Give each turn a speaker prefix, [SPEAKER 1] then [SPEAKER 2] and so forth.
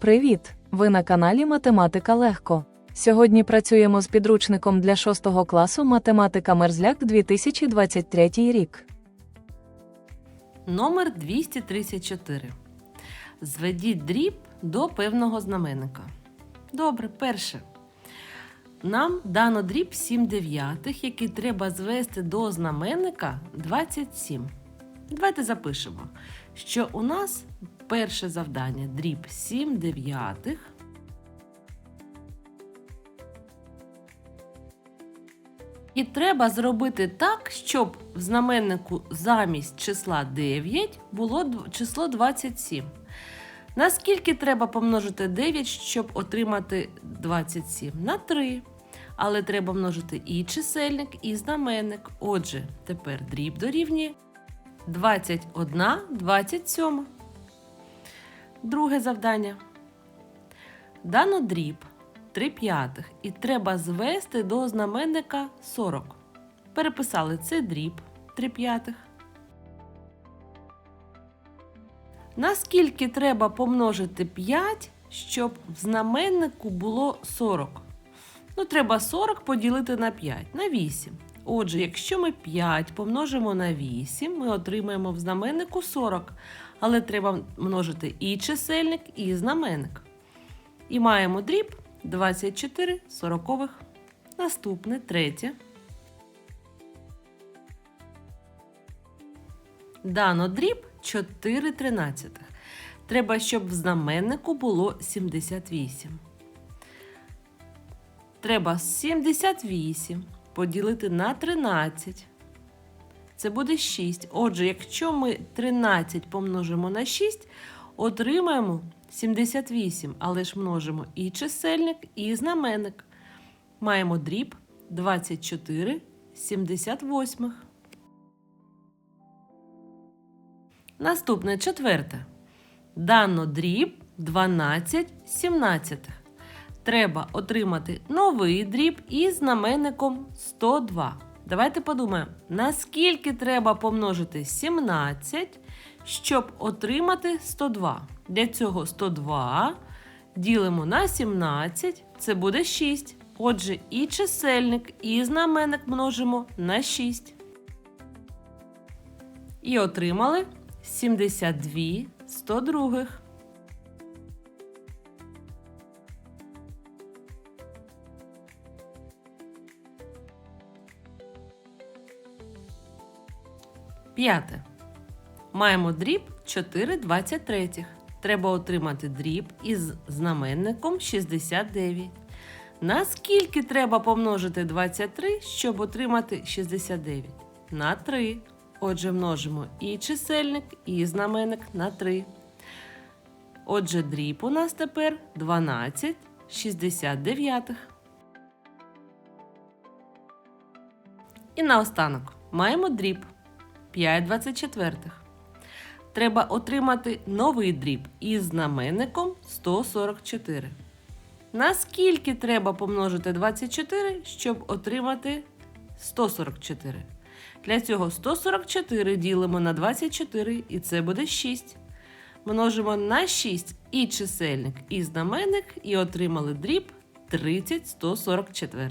[SPEAKER 1] Привіт! Ви на каналі Математика Легко. Сьогодні працюємо з підручником для 6 класу Математика Мерзляк 2023 рік.
[SPEAKER 2] Номер 234. Зведіть дріб до певного знаменника. Добре, перше. Нам дано дріб 7 дев'ятих, який треба звести до знаменника 27. Давайте запишемо, що у нас перше завдання дріб 7 дев'ятих. І треба зробити так, щоб в знаменнику замість числа 9 було число 27. Наскільки треба помножити 9, щоб отримати 27? На 3. Але треба множити і чисельник, і знаменник. Отже, тепер дріб дорівнює 21 27. Друге завдання. Дано дріб 3 п'ятих і треба звести до знаменника 40. Переписали це дріб 3 п'ятих. Наскільки треба помножити 5, щоб в знаменнику було 40? Ну, треба 40 поділити на 5, на 8. Отже, якщо ми 5 помножимо на 8, ми отримаємо в знаменнику 40. Але треба множити і чисельник, і знаменник. І маємо дріб 24 сорокових. Наступне третє. Дано дріб 4 тринадцятих. Треба, щоб в знаменнику було 78. Треба 78 поділити на 13. Це буде 6. Отже, якщо ми 13 помножимо на 6, отримаємо 78, але ж множимо і чисельник, і знаменник. Маємо дріб 24 78. Наступне четверте. Дано дріб 12 17. Треба отримати новий дріб із знаменником 102. Давайте подумаємо, наскільки треба помножити 17, щоб отримати 102. Для цього 102 ділимо на 17, це буде 6. Отже, і чисельник, і знаменник множимо на 6. І отримали 72 102. П'яте. Маємо дріб 4 23. Треба отримати дріб із знаменником 69. Наскільки треба помножити 23, щоб отримати 69? На 3. Отже, множимо і чисельник, і знаменник на 3. Отже, дріб у нас тепер 12 69. І наостанок маємо дріб 5 24. Треба отримати новий дріб із знаменником 144. Наскільки треба помножити 24, щоб отримати 144? Для цього 144 ділимо на 24, і це буде 6. Множимо на 6 і чисельник, і знаменник, і отримали дріб 30 144.